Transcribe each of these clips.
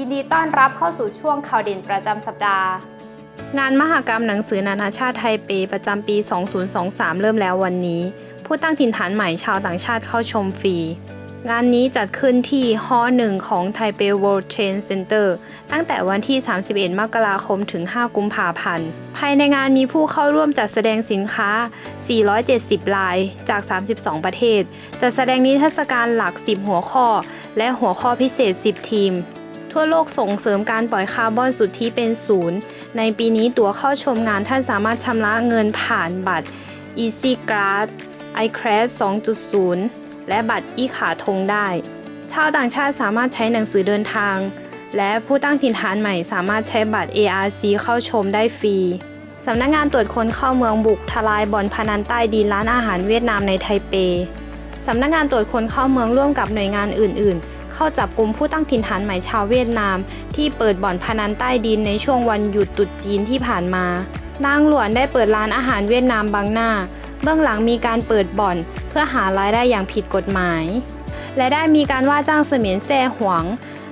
ยินดีต้อนรับเข้าสู่ช่วงข่าวเด่นประจำสัปดาห์ งานมหกรรมหนังสือนานาชาติไทเปประจำปี 2023 เริ่มแล้ววันนี้ ผู้ตั้งถิ่นฐานใหม่ชาวต่างชาติเข้าชมฟรี งานนี้จัดขึ้นที่ฮอหนึ่งของ Taipei World Trade Center ตั้งแต่วันที่ 31 มกราคมถึง 5 กุมภาพันธ์ ภายในงานมีผู้เข้าร่วมจัดแสดงสินค้า 470ลายจาก 32 ประเทศ จัดแสดงนิทรรศการหลัก 10 หัวข้อ และหัวข้อพิเศษ 10 ทีม ทั่วโลกส่งเสริมการปล่อยคาร์บอนสุทธิเป็นศูนย์ ในปีนี้ตั๋วเข้าชมงานท่านสามารถชำระเงินผ่านบัตร Easy Card iCrash 2.0 และบัตรอีขาทงได้ ชาวต่างชาติสามารถใช้หนังสือเดินทาง และผู้ตั้งถิ่นฐานใหม่สามารถใช้บัตร ARC เข้าชมได้ฟรีสำนักงงานตรวจคนเข้าเมืองบุกทลายบ่อนพนันใต้ดินร้านอาหารเวียดนามในไทเป สำนักงานตรวจคนเข้าเมืองร่วมกับหน่วยงานอื่น ๆ เข้าจับกลุ่มผู้ตั้งถิ่นฐานใหม่ชาวเวียดนาม ที่เปิดบ่อนพนันใต้ดินในช่วงวันหยุดตรุษจีนที่ผ่านมานางหลวนได้เปิดร้านอาหารเวียดนามบางหน้า เบื้องหลังมีการเปิดบ่อน เพื่อหารายได้อย่างผิดกฎหมาย และได้มีการว่าจ้างเสมียนแซ่หวง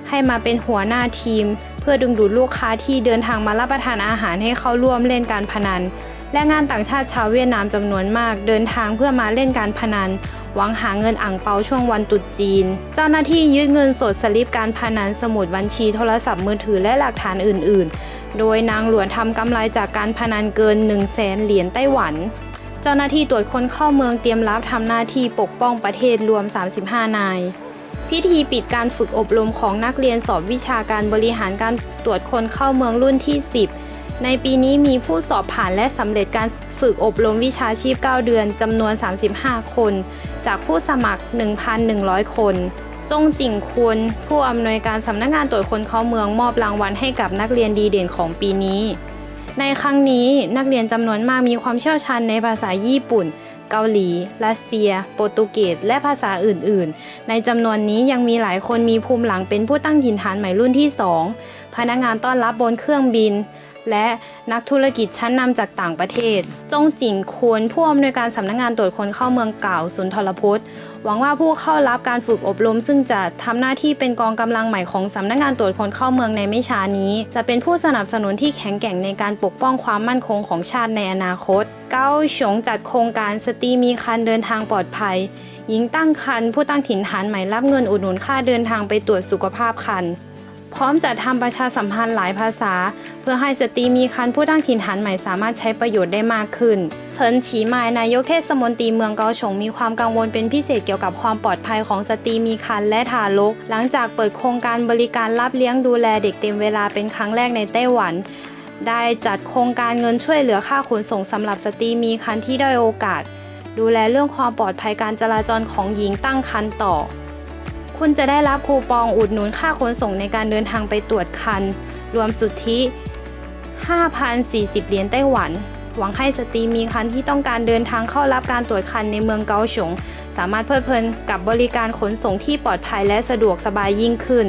ให้มาเป็นหัวหน้าทีม เพื่อดึงดูดลูกค้าที่เดินทางมารับประทานอาหารให้เข้าร่วมเล่นการพนัน และงานต่างชาติชาวเวียดนามจำนวนมาก เดินทางเพื่อมาเล่นการพนัน หวังหาเงินอ่างเปาช่วงวันตรุษจีน เจ้าหน้าที่ยึดเงินสดสลิปการพนันสมุดบัญชีโทรศัพท์มือถือและหลักฐานอื่น ๆ โดยนางหลวนทำกำไรจากการพนันเกิน 1 0 0 0 0แสนเหรียญไต้หวัน เจ้าหน้าที่ตรวจคนเข้าเมืองเตรียมรับทำหน้าที่ปกป้องประเทศรวม 35 นายพิธีปิดการฝึกอบรมของนักเรียนสอบวิชาการบริหารการตรวจคนเข้าเมืองรุ่นที่ 10 ในปีนี้มีผู้สอบผ่านและสำเร็จการฝึกอบรมวิชาชีพ 9 เดือนจำนวน 35 คน จากผู้สมัคร 1,100 คนจงจิ่งควรผู้อำนวยการสำนักงานตรวจคนเข้าเมืองมอบรางวัลให้กับนักเรียนดีเด่นของปีนี้ ในครั้งนี้นักเรียนจำนวนมากมีความเชี่ยวชาญในภาษาญี่ปุ่น เกาหลี รัสเซีย โปรตุเกส และภาษาอื่น ๆ ในจำนวนนี้ยังมีหลายคนมีภูมิหลังเป็นผู้ตั้งถิ่นฐานใหม่รุ่นที่ 2 พนักงานต้อนรับบนเครื่องบิน และนักธุรกิจชั้นนำจากต่างประเทศ จงจิงควรผู้อำนวยการสำนักงานตรวจคนเข้าเมืองเก่าวสุนทรพจน์ หวังว่าผู้เข้ารับการฝึกอบรม ซึ่งจะทำหน้าที่เป็นกองกำลังใหม่ของสำนักงานตรวจคนเข้าเมืองในไม่ช้านี้ จะเป็นผู้สนับสนุนที่แข็งแกร่งในการปกป้องความมั่นคงของชาติในอนาคต เก้าฉงจัดโครงการสตรีมีคันเดินทางปลอดภัยหญิงตั้งครรภ์ผู้ตั้งถิ่นฐานใหม่รับเงินอุดหนุนค่าเดินทางไปตรวจสุขภาพครรภ์ พร้อมจัดทำประชาสัมพันธ์หลายภาษา เพื่อให้สตรีมีคันผู้ตั้งถิ่นฐานใหม่สามารถใช้ประโยชน์ได้มากขึ้น เฉินฉีหมายนายกเทศมนตรีเมืองเกาฉงมีความกังวลเป็นพิเศษเกี่ยวกับความปลอดภัยของสตรีมีคันและทารก หลังจากเปิดโครงการบริการรับเลี้ยงดูแลเด็กเต็มเวลาเป็นครั้งแรกในไต้หวันได้จัดโครงการเงินช่วยเหลือค่าขนส่งสำหรับสตรีมีคันที่ได้โอกาส ดูแลเรื่องความปลอดภัยการจราจรของหญิงตั้งครรภ์ต่อ คุณจะได้รับคูปองอุดหนุนค่าขนส่งในการเดินทางไปตรวจคัน รวมสุทธิ 5,040 เหรียญไต้หวัน หวังให้สตรีมีคันที่ต้องการเดินทางเข้ารับการตรวจคันในเมืองเกาฉงสามารถเพลิดเพลินกับบริการขนส่งที่ปลอดภัยและสะดวกสบายยิ่งขึ้น